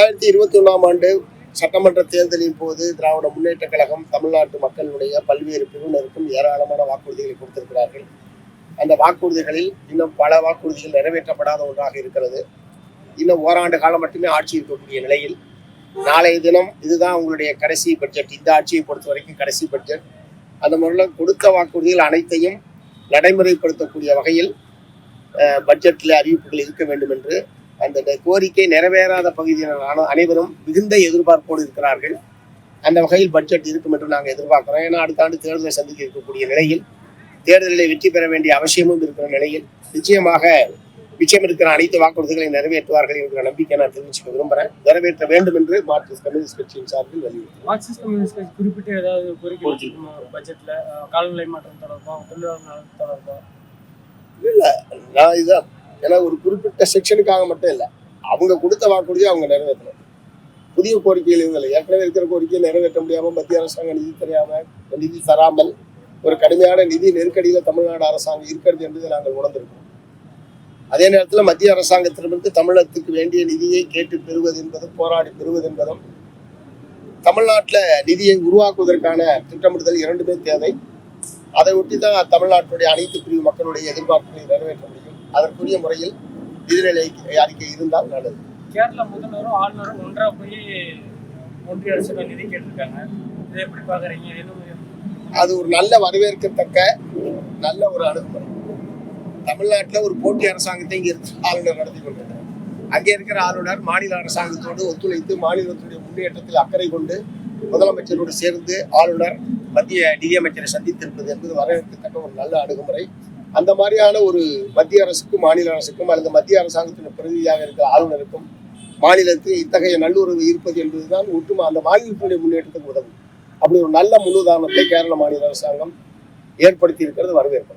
ரெண்டாயிரத்தி இருபத்தி ஒன்றாம் ஆண்டு சட்டமன்ற தேர்தலின் போது திராவிட முன்னேற்ற கழகம் தமிழ்நாட்டு மக்களுடைய பல்வேறு பிரிவினருக்கும் ஏராளமான வாக்குறுதிகளை கொடுத்திருக்கிறார்கள். அந்த வாக்குறுதிகளில் இன்னும் பல வாக்குறுதிகள் நிறைவேற்றப்படாத ஒன்றாக இருக்கிறது. இன்னும் ஓராண்டு காலம் மட்டுமே ஆட்சி இருக்கக்கூடிய நிலையில் நாளைய தினம் இதுதான் உங்களுடைய கடைசி பட்ஜெட். இந்த ஆட்சியை பொறுத்த வரைக்கும் கடைசி பட்ஜெட். அந்த முறையில் கொடுத்த வாக்குறுதிகள் அனைத்தையும் நடைமுறைப்படுத்தக்கூடிய வகையில் பட்ஜெட்டில் அறிவிப்புகள் இருக்க வேண்டும் என்று அந்த கோரிக்கை நிறைவேறாத பகுதியினர் அன- அனைவரும் மிகுந்த எதிர்பார்ப்போடு இருக்கிறார்கள். அந்த வகையில் பட்ஜெட் இருக்கும் என்று நாங்கள் எதிர்பார்க்கிறோம். ஏன்னா அடுத்த ஆண்டு தேர்தலை சந்திக்க இருக்கக்கூடிய நிலையில் தேர்தலில் வெற்றி பெற வேண்டிய அவசியமும் இருக்கிற நிலையில் நிச்சயமாக மிச்சம் இருக்கிற அனைத்து வாக்குறுதிகளை நிறைவேற்றுவார்கள் என்கிற நம்பிக்கை நான் தெரிவிச்சுக்க விரும்புகிறேன் நிறைவேற்ற வேண்டும் என்று மார்க்சிஸ்ட் கம்யூனிஸ்ட் கட்சியின் சார்பில் வலியுறுத்தி மார்க்சிஸ்ட் கம்யூனிஸ்ட் கட்சி குறிப்பிட்ட ஏதாவது கோரிக்கை பட்ஜெட்ல காலநிலை மாற்றம் தொடர்பா தொழிலாளர் நலன் தொடர்பா நான் இதான் ஏன்னா ஒரு குறிப்பிட்ட செக்ஷனுக்காக மட்டும் இல்லை. அவங்க கொடுத்த வாக்குறுதியை அவங்க நிறைவேற்றணும். புதிய கோரிக்கைகள் இவங்க இல்லை. ஏற்கனவே இருக்கிற கோரிக்கையை நிறைவேற்ற முடியாமல் மத்திய அரசாங்கம் நிதி தெரியாமல் நிதி தராமல் ஒரு கடுமையான நிதி நெருக்கடியில் தமிழ்நாடு அரசாங்கம் இருக்கிறது என்பதை நாங்கள் உணர்ந்திருக்கிறோம். அதே நேரத்தில் மத்திய அரசாங்கத்திடமிருந்து தமிழகத்துக்கு வேண்டிய நிதியை கேட்டு பெறுவது என்பதும் போராடி பெறுவது என்பதும் தமிழ்நாட்டில் நிதியை உருவாக்குவதற்கான திட்டமிடுதல் இரண்டுமே தேவை. அதை ஒட்டி தான் தமிழ்நாட்டுடைய அனைத்து பிரிவு மக்களுடைய எதிர்பார்ப்புகளை நிறைவேற்ற முடியும். அதற்குரிய முறையில் நிதிநிலை அறிக்கை இருந்தால் நல்லது. கேரளா முதல்வரும் ஆளுநரும் ஒன்றா போய் ஒன்றிய அரசுக்கு நிதி கேட்டிருக்காங்க. இதை எப்படி பாக்குறீங்க அது ஒரு நல்ல வரவேற்கத்தக்க நல்ல ஒரு அணுகுமுறை. தமிழ்நாட்டில் ஒரு போட்டி அரசாங்கத்தை இங்கே ஆளுநர் நடத்தி கொண்டிருக்கிறார். அங்கே இருக்கிற ஆளுநர் மாநில அரசாங்கத்தோடு ஒத்துழைத்து மாநிலத்துடைய முன்னேற்றத்தில் அக்கறை கொண்டு முதலமைச்சரோடு சேர்ந்து ஆளுநர் மத்திய நிதியமைச்சரை சந்தித்திருப்பது என்பது வரவேற்கத்தக்க ஒரு நல்ல அணுகுமுறை. அந்த மாதிரியான ஒரு மத்திய அரசுக்கும் மாநில அரசுக்கும் அல்லது மத்திய அரசாங்கத்தின் பிரதிநிதியாக இருக்கிற ஆளுநருக்கும் மாநிலத்தில் இத்தகைய நல்லுறவு இருப்பது என்பதுதான் ஒட்டுமா அந்த மாநிலத்தினுடைய முன்னேற்றத்துக்கு உதவும். அப்படி ஒரு நல்ல முன்னுதாரணத்தை கேரள மாநில அரசாங்கம் ஏற்படுத்தி இருக்கிறது வரவேற்பு